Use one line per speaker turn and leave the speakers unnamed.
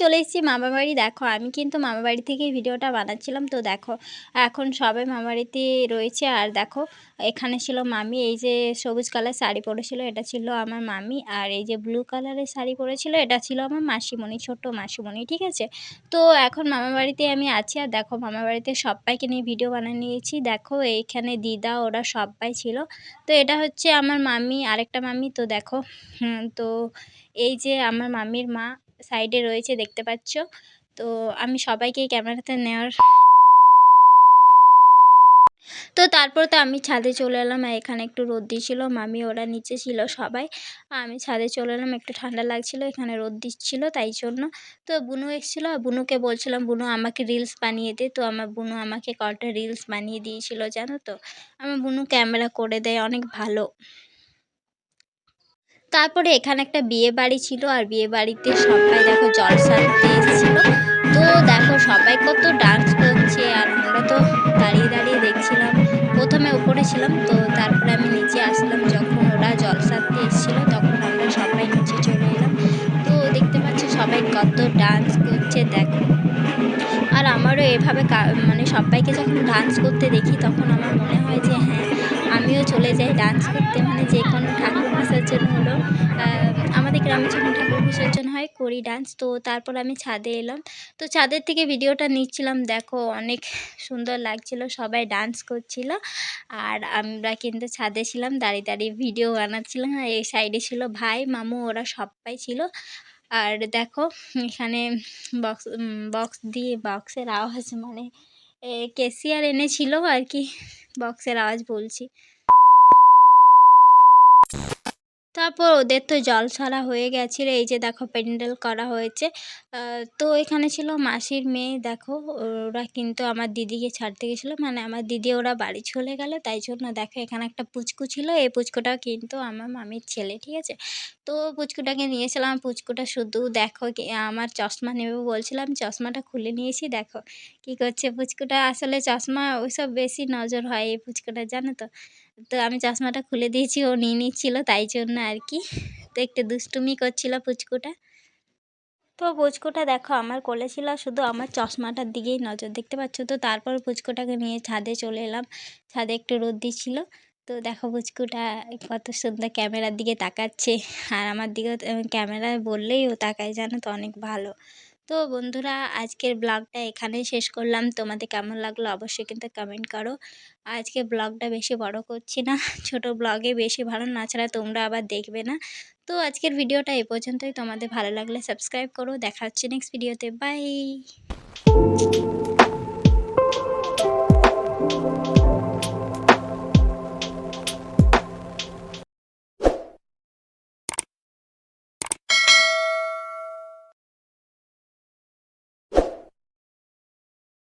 চলে এসেছি মামাবাড়ি দেখো, আমি কিন্তু মামাবাড়ি থেকেই ভিডিওটা বানাচ্ছিলাম। তো দেখো, এখন সবাই মামাবাড়িতে রয়েছে। আর দেখো, এখানে ছিল মামি। এই যে সবুজ কালার শাড়ি পরেছিল, এটা ছিল আমার মামি। আর এই যে ব্লু কালারের শাড়ি পরেছিল, এটা ছিল আমার মাসিমণি ছোট্ট মাসিমণি, ঠিক আছে? তো এখন মামাবাড়িতে আমি আছি। আর দেখো মামাবাড়িতে সবাইকে নিয়ে ভিডিও বানিয়ে নিয়েছি। দেখো, এইখানে দিদা, ওরা সবাই ছিল। তো এটা হচ্ছে আমার মামি, আরেকটা মামি। তো দেখো তো এই যে আমার মামির মা সাইডে রয়েছে, দেখতে পাচ্ছ। তো আমি সবাইকে এই ক্যামেরাতে নেওয়ার তো তারপর তো আমি ছাদে চলে এলাম আর এখানে একটু রোদ দিচ্ছিল মামি ওরা নিচে ছিল সবাই। আমি ছাদে চলে এলাম, একটু ঠান্ডা লাগছিল, এখানে রোদ দিচ্ছিল তাই জন্য। তো বুনু এসেছিল আর বুনুকে বলছিলাম, বুনু, আমাকে রিলস বানিয়ে দে। তো আমার বুনু আমাকে কটা রিলস বানিয়ে দিয়েছিল, জানো তো? আমার বুনু ক্যামেরা করে দেয়, অনেক ভালো। তারপরে এখানে একটা বিয়ে বাড়ি ছিল আর বিয়ে বাড়িতে সবাই দেখো জলসা এসেছিল তো দেখো সবাই কত ডান্স করছে আর আমরা তো দাঁড়িয়ে দাঁড়িয়ে দেখছিলাম। প্রথমে উপরে ছিলাম, তো তারপরে আমি নিচে আসলাম। যখন ওরা জলসাতে এসেছিল তখন আমরা সবাই নিচে চলে এলাম। তো দেখতে পাচ্ছি সবাই কত ডান্স করছে, দেখো। আর আমারও এভাবে মানে সবাইকে যখন ডান্স করতে দেখি, তখন আমার মনে হয় যে হ্যাঁ আমিও চলে যাই ডান্স করতে। মানে যে কোনো ঠাকুর আমাদের গ্রামে যখন ঠাকুর বিসর্জন হয়, করি ডান্স তো তারপর আমি ছাদে এলাম। তো ছাদের থেকে ভিডিওটা নিচ্ছিলাম, দেখো অনেক সুন্দর লাগছিল, সবাই ডান্স করছিল। আর আমরা কিন্তু ছাদে ছিলাম, দাঁড়িয়ে দাঁড়িয়ে ভিডিও বানাচ্ছিলাম। আর এই সাইডে ছিল ভাই, মামু, ওরা সবাই ছিল। আর দেখো, এখানে বক্স বক্স দিয়ে বক্সের আওয়াজ মানে কেসিয়ার এনেছিল আর কি বক্সের আওয়াজ বলছি। তারপর ওদের তো জল ছাড়া হয়ে গেছিল, এই যে দেখো প্যান্ডেল করা হয়েছে। তো এখানে ছিল মাসির মেয়ে, দেখো, ওরা কিন্তু আমার দিদিকে ছাড়তে গেছিল। মানে আমার দিদি ওরা বাড়ি চলে গেল, তাই জন্য দেখো এখানে একটা পুচকু ছিল, এই পুচকুটাও কিন্তু আমার মামির ছেলে, ঠিক আছে? তো পুচকুটাকে নিয়েছিলাম, পুচকুটা শুধু দেখো আমার চশমা নেবে বলছিলাম, চশমাটা খুলে নিয়েছি, দেখো কি করছে পুচকুটা। আসলে চশমা ওইসব বেশি নজর হয় এই পুচকুটা জানো তো? তো আমি চশমাটা খুলে দিয়েছি, ও নিয়ে নিচ্ছিল, তাই জন্য আর কি। তো একটু দুষ্টুমি করছিল পুচকুটা। তো পুচকুটা দেখো, আমার কোলে ছিল শুধু আমার চশমাটার দিকেই নজর, দেখতে পাচ্ছ তো? তারপর পুচকুটাকে নিয়ে ছাদে চলে এলাম। ছাদে একটু রোদ দিচ্ছিল। তো দেখো পুচকুটা কত সুন্দর ক্যামেরার দিকে তাকাচ্ছে। আর আমার দিকেও ক্যামেরায় বললেই ও তাকায়, জানো তো? অনেক ভালো। তো বন্ধুরা, আজকের ব্লগটা এখানেই শেষ করলাম। তোমাদের কেমন লাগল অবশ্যই কিন্তু কমেন্ট করো। আজকে ব্লগটা বেশি বড় করছি না, ছোট ব্লগে বেশি ভালো, না ছাড়া তোমরা আবার দেখবে না। তো আজকের ভিডিওটা এ পর্যন্তই। তোমাদের ভালো লাগলে সাবস্ক্রাইব করো। দেখা হচ্ছে নেক্সট ভিডিওতে বাই